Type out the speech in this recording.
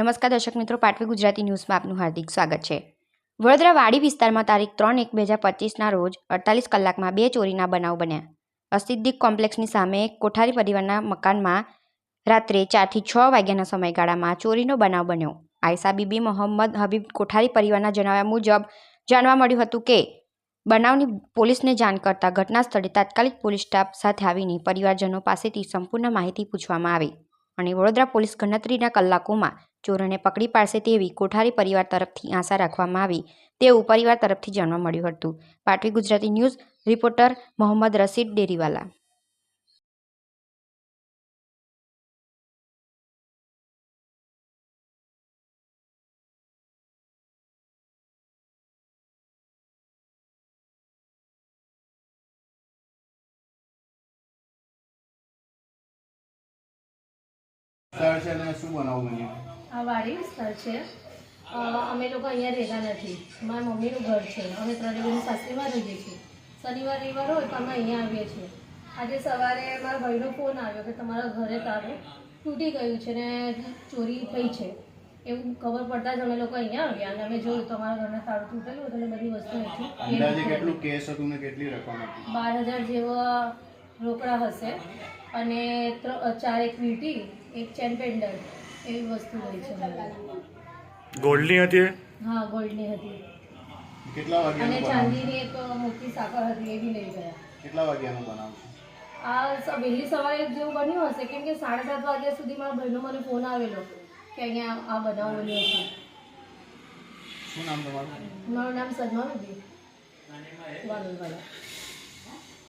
નમસ્કાર દર્શક મિત્રો, પાટવી ગુજરાતી ન્યૂઝમાં આપનું હાર્દિક સ્વાગત છે. વડોદરા વાડી વિસ્તારમાં તારીખ ત્રણ એક બે હજાર પચીસના રોજ અડતાલીસ કલાકમાં બે ચોરીના બનાવ બન્યા. અસિદ્ધિક કોમ્પ્લેક્સની સામે કોઠારી પરિવારના મકાનમાં રાત્રે ચારથી છ વાગ્યાના સમયગાળામાં ચોરીનો બનાવ બન્યો. આયસા બીબી, મોહમ્મદ હબીબ કોઠારી પરિવારના જણાવ્યા મુજબ જાણવા મળ્યું હતું કે, બનાવની પોલીસને જાણ કરતાં ઘટના સ્થળે તાત્કાલિક પોલીસ સ્ટાફ સાથે આવીને પરિવારજનો પાસેથી સંપૂર્ણ માહિતી પૂછવામાં આવી. અને વડોદરા પોલીસ ગણતરીના કલાકોમાં ચોરોને પકડી પાડશે તેવી કોઠારી પરિવાર તરફથી આશા રાખવામાં આવી. તેવું પરિવાર તરફથી જાણવા મળ્યું હતું. પાટવી ગુજરાતી ન્યૂઝ, રિપોર્ટર મોહમ્મદ રશીદ ડેરીવાલા. વિસ્તાર છે અને શું બનાવવું બન્યું? આ વાડી વિસ્તાર છે. અમે લોકો અહીંયા રહેતા નથી. મારા મમ્મીનું ઘર છે. અમે ત્રણે બહેનો સાસરીમાં રહીએ છીએ. શનિવાર રવિવાર હોય તો અમે અહીંયા આવીએ છીએ. આજે સવારે મારા ભાઈનો ફોન આવ્યો કે તમારા ઘરે તારું તૂટી ગયું છે ને ચોરી થઈ છે. એવું ખબર પડતા જ અમે લોકો અહીંયા આવ્યા અને અમે જોયું તમારા ઘરને તાળું તૂટેલું હતું બધી વસ્તુ અંદાજે કેટલું કેસ હતું ને કેટલી રકમ હતી? બાર હજાર જેવા રોકડા હશે અને ચાર એક વીટી એક ચેન પેન્ડલ એવી વસ્તુ હોય છે ગોલ્ડની હતી હા ગોલ્ડની હતી. કેટલા અને ચાંદીની એક મોટી સાકર હતી એ બી લઈ ગયા. કેટલા વાગ્યાનું બનાવ આ વહેલી સવારે જેવું બન્યું હશે કેમ કે સાડા સાત વાગ્યા સુધી મારા ભાઈનો મને ફોન આવેલો કે અહીંયા આ બનાવ બન્યો છે. શું નામ તમારું? મારું નામ સદમા નથી